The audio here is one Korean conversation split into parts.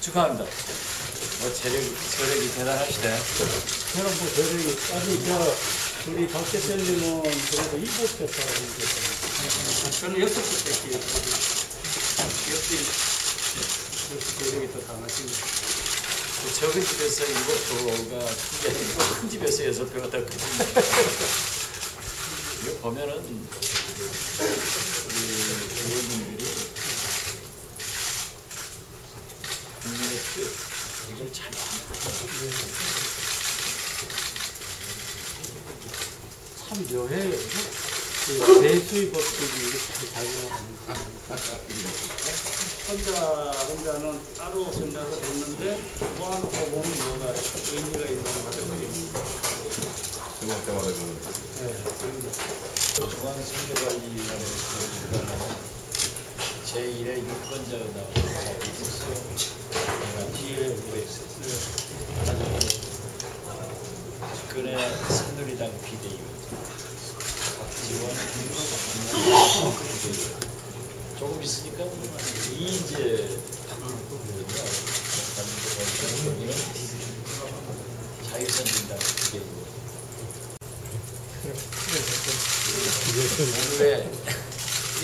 축하합니다. 뭐 재력이, 재력이 대단하시네. 저는 뭐 저기 아니 저 우리 박 대표님은 그래도 일곱 개 계세요. 저는 여섯 개. 역시 역시 재력이 더 강하십니다. 그 적은 집에서 일곱 표가 큰게 아니고 큰 집에서 여섯 표가 더 큰. 이거 보면은 우리 의원님들이 국민의 뜻 이걸 잘 참 묘해요. 그 배수의 법칙이 이렇게 잘 나옵니다. 혼자 혼자는 따로 생각을 했는데 모아놓고 보면 뭐가 의미가 있는 것 같아요. 생각 때마다 좀 중앙선거관리위원회 기관은 제1의 유권자가 나오고 있었어요. 내가 뒤에 후보였었어요. 박근혜 새누리당 비대위원장 박지원 비대위원장 조금 있으니까 이인재 바뀌거든요. 여기는 자유선진당 비대위원장 오늘의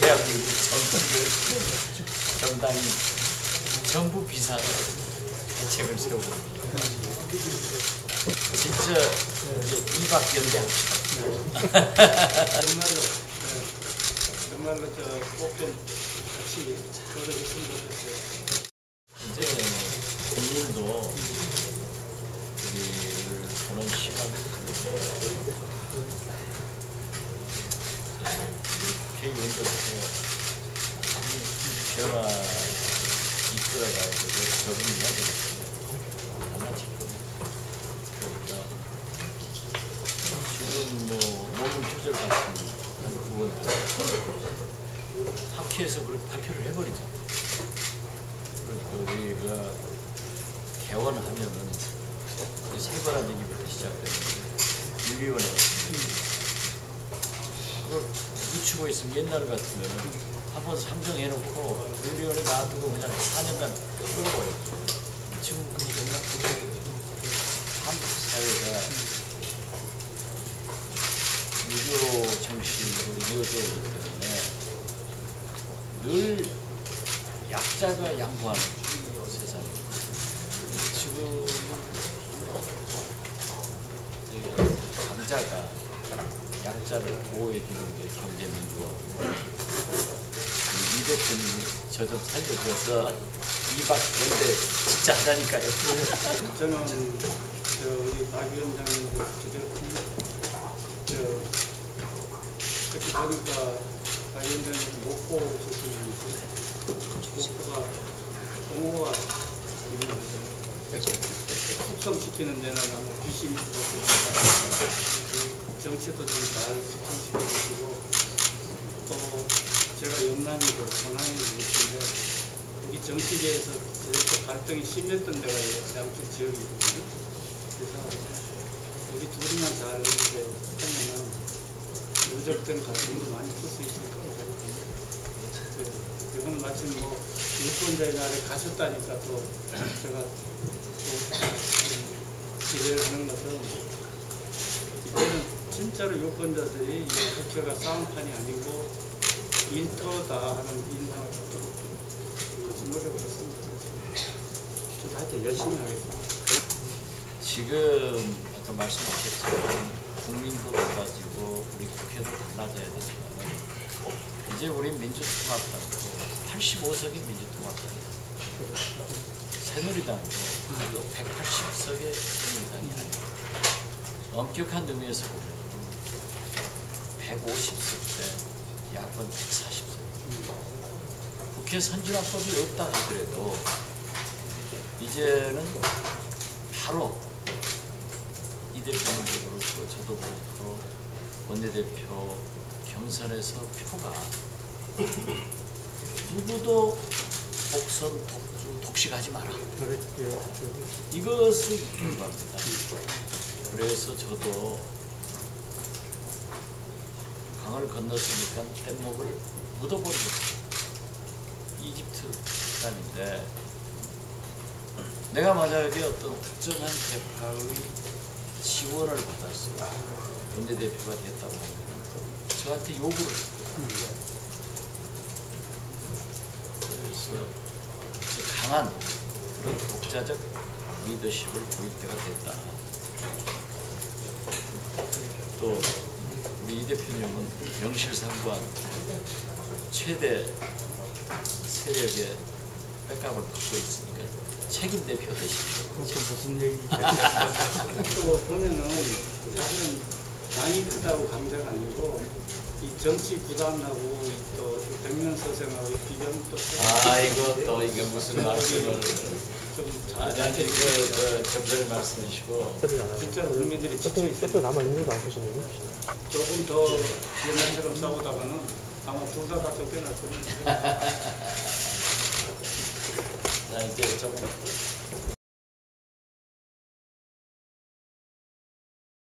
대한민국 정부 정당이 정부 비상 대책을 세우고 진짜 이제 이박 연대합시다. 정말로 네, 정말로 저꼭좀 같이 걸어줬으면 좋겠어요. 이제 국민도 우리를 보는 시간을 국회의원들한테 변화 이끌어가지고 적응해야 되겠어요. 하나씩. 그러니까 지금 뭐 논문 표절 같은 부분 학회에서 그렇게 발표를 해버리죠. 그리고 우리가 개원하면은 세벌한 얘기부터 시작되는 윤리원회 그걸 늦추고 있으면 옛날 같으면 한 번 상정해놓고 윤리원회 놔두고 그냥 4년간 끌어버렸죠. 지금 그게 정말 한국 사회가 유교 정신으로 이어져 때문에 늘 약자가 양보하는 세상입니다. 지금 이제 강자가 약자를 보호해주는 게 경제민주화. 이 대표님이 저 좀 살려줘서 이박 연대 진짜 하자니까요. 저는 저 우리 박 위원장님도 제대로 저 그렇게 보니까 박 위원장님 목포 오셨으면 목포가 공호가 숙성시키는 데는 아마 귀신이 들어있고 정치도 좀 잘 숙성시켜주시고 또 제가 영남이고 전황이 있는데 여기 정치계에서 저렇게 갈등이 심했던 데가 양쪽 지역이거든요. 그래서 우리 둘이만 잘 이렇게 하면은 누적된 갈등도 많이 풀 수 있을 생각합니다. 이건 마침 뭐 유권자의 날에 가셨다니까 또 제가 또 기대를 하는 것은 이제는 진짜로 유권자들이 이 국회가 싸움판이 아니고 일터다 하는 인상을 갖도록 했으면 좋겠습니다. 저도 하여튼 열심히 하겠습니다. 지금 아까 말씀하셨지만 국민도 달라지고 우리 국회도 달라져야 되지만 이제 우리 민주통합당도 85석이 민주통합당이에요. 새누리당도 180석의 새누리당이 아니에요. 엄격한 의미에서 보면 150석 대 야권 140석. 국회 선진화법이 없다 하더라도 이제는 바로 이 대표님도 그렇고 저도 그렇고 원내대표 경선에서 표가 누구도 독선, 독주, 독식하지 마라. 이것을 겁니다. 그래서 저도 강을 건넜으니까 뗏목을 묻어버리고 이집트 사람인데 내가 만약에 어떤 특정한 대파의 지원을 받았어 원내대표가 됐다고 저한테 요구를. 그래서 그 강한 그런 독자적 리더십을 보일 때가 됐다. 또 우리 이 대표님은 명실상부한 최대 세력의 백업을 갖고 있으니까 책임 대표 되십시오. 그게 무슨 얘기? 또 보면은 사실은 당이 크다고 강자가 아니고 이 정치 구단하고 또 백면 서 생하고 비교는 또 아이고 또 이게 무슨 말씀을 그, 그 적절히 말씀이시고 진짜 국민들이 지쳐 남아 있는 거 아시는 조금 더 옛날처럼 싸우다가는 아마 둘다다 쫓겨날 겁니다. 자 이제 조금